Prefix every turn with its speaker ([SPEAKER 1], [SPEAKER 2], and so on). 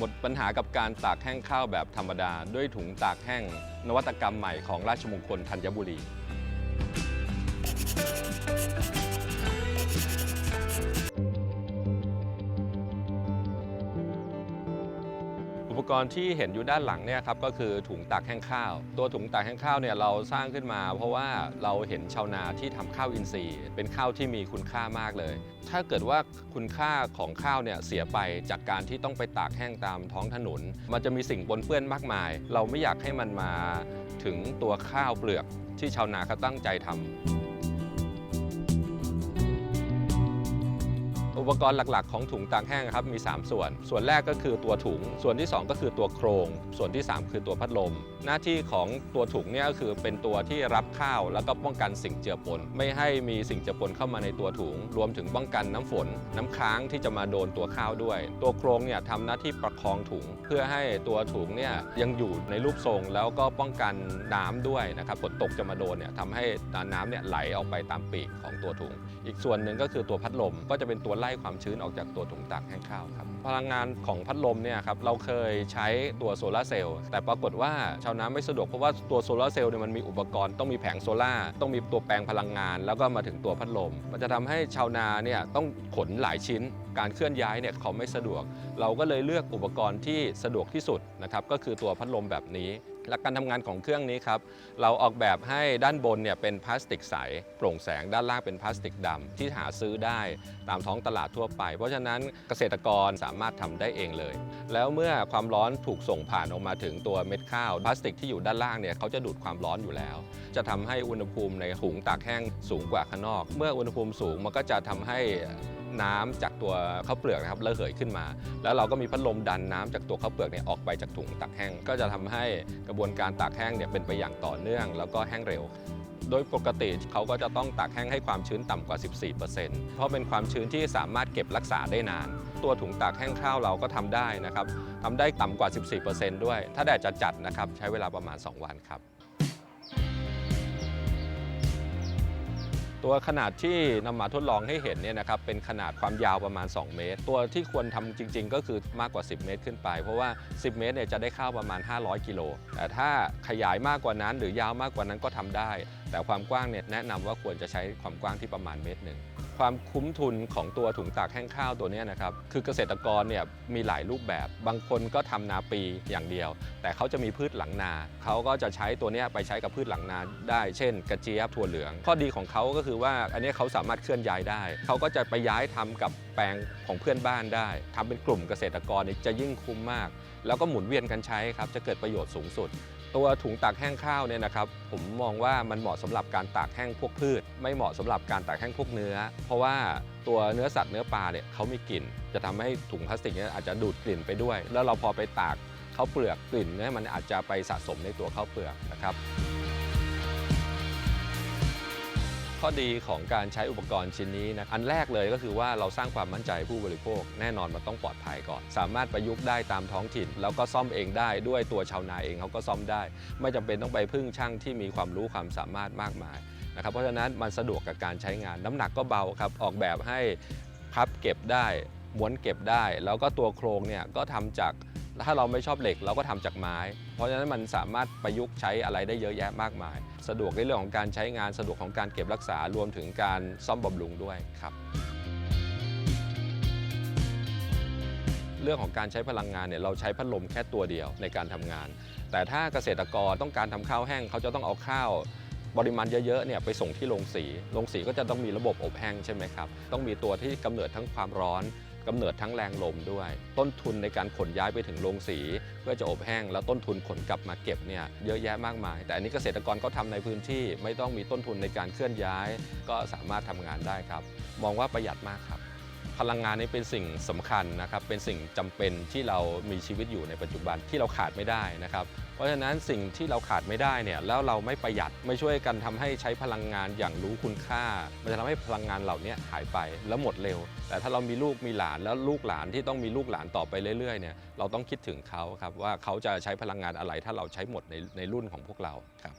[SPEAKER 1] มดปัญหากับการตากแห้งข้าวแบบธรรมดาด้วยถุงตากแห้งนวัตกรรมใหม่ของราชมงคลธัญบุรี กรณ์ที่เห็นอยู่ด้านหลังเนี่ยครับก็คือถุงตากแห้งข้าว ตัวถุงตากแห้งข้าวเนี่ยเราสร้างขึ้นมา เพราะว่าเราเห็นชาวนาที่ทำข้าวอินทรีย์ เป็นข้าวที่มีคุณค่ามากเลย ถ้าเกิดว่าคุณค่าของข้าวเนี่ยเสียไปจากการที่ต้องไปตากแห้งตามท้องถนน มันจะมีสิ่งปนเปื้อนมากมาย เราไม่อยากให้มันมาถึงตัวข้าวเปลือกที่ชาวนาเขาตั้งใจทำ อุปกรณ์หลักๆ ของถุงตากแห้งครับมี 3 ส่วน ส่วนแรกก็คือตัวถุง ส่วนที่ 2 ก็คือตัวโครง ส่วนที่ 3 คือตัวพัดลม หน้าที่ของตัวถุงเนี่ยก็คือเป็นตัวที่รับข้าว แล้วก็ป้องกันสิ่งเจือปน ไม่ให้มีสิ่งเจือปนเข้ามาในตัวถุง รวมถึงป้องกันน้ำฝน น้ำค้างที่จะมาโดนตัวข้าวด้วย ตัวโครงเนี่ยทำหน้าที่ประคองถุง เพื่อให้ตัวถุงเนี่ยยังอยู่ในรูปทรง แล้วก็ป้องกันน้ำด้วยนะครับฝนตกจะมาโดนเนี่ยทำให้น้ำเนี่ยไหลออกไปตามปีกของตัวถุง อีกส่วนหนึ่งก็คือตัวพัดลมก็จะเป็นตัวไล่ความชื้นออกจากตัวถุงตากแห้งข้าวครับพลังงานของพัดลมเนี่ยครับเราเคยใช้ตัวโซลาร์เซลล์แต่ปรากฏว่าชาวนาไม่สะดวกเพราะว่าตัวโซลาร์เซลล์เนี่ยมันมีอุปกรณ์ต้องมีแผงโซลาร์ต้องมีตัวแปลงพลังงาน แล้วก็มาถึงตัวพัดลม มันจะทำให้ชาวนาเนี่ยต้องขนหลายชิ้น การเคลื่อนย้ายเนี่ยเขาไม่สะดวก เราก็เลยเลือกอุปกรณ์ที่สะดวกที่สุดนะครับก็คือตัวพัดลมแบบนี้และการทำงานของเครื่องนี้ครับ เราออกแบบให้ด้านบนเนี่ยเป็นพลาสติกใส โปร่งแสงด้านล่างเป็นพลาสติกดำที่หาซื้อได้ตามท้องตลาดทั่วไป เพราะฉะนั้นเกษตรกรสามารถทำได้เองเลย แล้วเมื่อความร้อนถูกส่งผ่านออกมาถึงตัวเม็ดข้าวพลาสติกที่อยู่ด้านล่างเนี่ยเขาจะดูดความร้อนอยู่แล้ว จะทำให้อุณหภูมิในถุงตากแห้งสูงกว่าข้างนอก เมื่ออุณหภูมิสูงมันก็จะทำให้ น้ำจากตัวข้าวเปลือกนะครับระเหยขึ้นมา แล้วเราก็มีพัดลมดันน้ำจากตัวข้าวเปลือกเนี่ยออกไปจากถุงตากแห้ง ก็จะทำให้กระบวนการตากแห้งเนี่ยเป็นไปอย่างต่อเนื่อง แล้วก็แห้งเร็ว โดยปกติเขาก็จะต้องตากแห้งให้ความชื้นต่ำกว่า 14%เพราะเป็นความชื้นที่สามารถเก็บรักษาได้นาน ตัวถุงตากแห้งข้าวเราก็ทำได้นะครับทำได้ต่ำกว่า 14%ด้วย ถ้าแดดจะจัดนะครับใช้เวลาประมาณ 2 วันครับ ตัวขนาดที่นำมาทดลองให้เห็นเนี่ยนะครับเป็นขนาดความยาวประมาณ 2 เมตร ตัวที่ควรทำจริง ๆ ก็คือมากกว่า 10 เมตรขึ้นไป เพราะว่า 10 เมตรเนี่ยจะได้ข้าวประมาณ 500 กิโลแต่ถ้าขยายมากกว่านั้นหรือยาวมากกว่านั้นก็ทำได้ แต่ความกว้างเนี่ยแนะนำว่าควรจะใช้ความกว้างที่ประมาณเมตรหนึ่งความคุ้มทุนของตัวถุงตากแห้งข้าวตัวนี้นะครับคือเกษตรกรเนี่ยมีหลายรูปแบบ บางคนก็ทำนาปีอย่างเดียว แต่เขาจะมีพืชหลังนา เขาก็จะใช้ตัวนี้ไปใช้กับพืชหลังนาได้ เช่น กระเจี๊ยบถั่วเหลือง ข้อดีของเขาก็คือว่าอันนี้เขาสามารถเคลื่อนย้ายได้ เขาก็จะไปย้ายทำกับแปลงของเพื่อนบ้านได้ทำเป็นกลุ่มเกษตรกรนี่จะยิ่งคุ้มมาก แล้วก็หมุนเวียนกันใช้ครับจะเกิดประโยชน์สูงสุด ตัวถุงตากแห้งข้าวเนี่ยนะครับ ผมมองว่ามันเหมาะสำหรับการตากแห้งพวกพืช ไม่เหมาะสำหรับการตากแห้งพวกเนื้อ เพราะว่าตัวเนื้อสัตว์เนื้อปลาเนี่ยเขามีกลิ่น จะทำให้ถุงพลาสติกเนี่ยอาจจะดูดกลิ่นไปด้วย แล้วเราพอไปตากข้าวเปลือกกลิ่นเนี่ยมันอาจจะไปสะสมในตัวข้าวเปลือกนะครับ ข้อดีของการใช้อุปกรณ์ชิ้นนี้นะอันแรกเลยก็คือว่าเราสร้างความมั่นใจผู้บริโภค แน่นอนมันต้องปลอดภัยก่อน สามารถประยุกต์ได้ตามท้องถิ่น แล้วก็ซ่อมเองได้ด้วยตัวชาวนาเองเขาก็ซ่อมได้ ไม่จำเป็นต้องไปพึ่งช่างที่มีความรู้ความสามารถมากมายนะครับเพราะฉะนั้นมันสะดวกกับการใช้งาน น้ำหนักก็เบาครับออกแบบให้พับเก็บได้ม้วนเก็บได้ แล้วก็ตัวโครงเนี่ยก็ทำจาก ถ้าเราไม่ชอบเหล็กเราก็ทำจากไม้ เพราะฉะนั้นมันสามารถประยุกต์ใช้อะไรได้เยอะแยะมากมาย สะดวกในเรื่องของการใช้งานสะดวกของการเก็บรักษารวมถึงการซ่อมบำรุงด้วยครับเรื่องของการใช้พลังงานเนี่ยเราใช้พัดลมแค่ตัวเดียวในการทำงาน แต่ถ้าเกษตรกรต้องการทำข้าวแห้ง เขาจะต้องเอาข้าวปริมาณเยอะๆเนี่ยไปส่งที่โรงสี โรงสีก็จะต้องมีระบบอบแห้งใช่ไหมครับ ต้องมีตัวที่กำเนิดทั้งความร้อน กำเนิดทั้งแรงลมด้วย ต้นทุนในการขนย้ายไปถึงโรงสี เพื่อจะอบแห้งแล้วต้นทุนขนกลับมาเก็บเนี่ยเยอะแยะมากมาย แต่อันนี้เกษตรกรก็ทำในพื้นที่ไม่ต้องมีต้นทุนในการเคลื่อนย้าย ก็สามารถทำงานได้ครับ มองว่าประหยัดมากครับ พลังงานนี้เป็นสิ่งสำคัญนะครับเป็นสิ่งจำเป็นที่เรามีชีวิตอยู่ในปัจจุบันที่เราขาดไม่ได้นะครับ เพราะฉะนั้นสิ่งที่เราขาดไม่ได้เนี่ยแล้วเราไม่ประหยัดไม่ช่วยกันทำให้ใช้พลังงานอย่างรู้คุณค่า มันจะทำให้พลังงานเหล่านี้หายไปแล้วหมดเร็ว แต่ถ้าเรามีลูกมีหลานแล้วลูกหลานที่ต้องมีลูกหลานต่อไปเรื่อยๆเนี่ยเราต้องคิดถึงเขาครับว่าเขาจะใช้พลังงานอะไรถ้าเราใช้หมดในในรุ่นของพวกเราครับ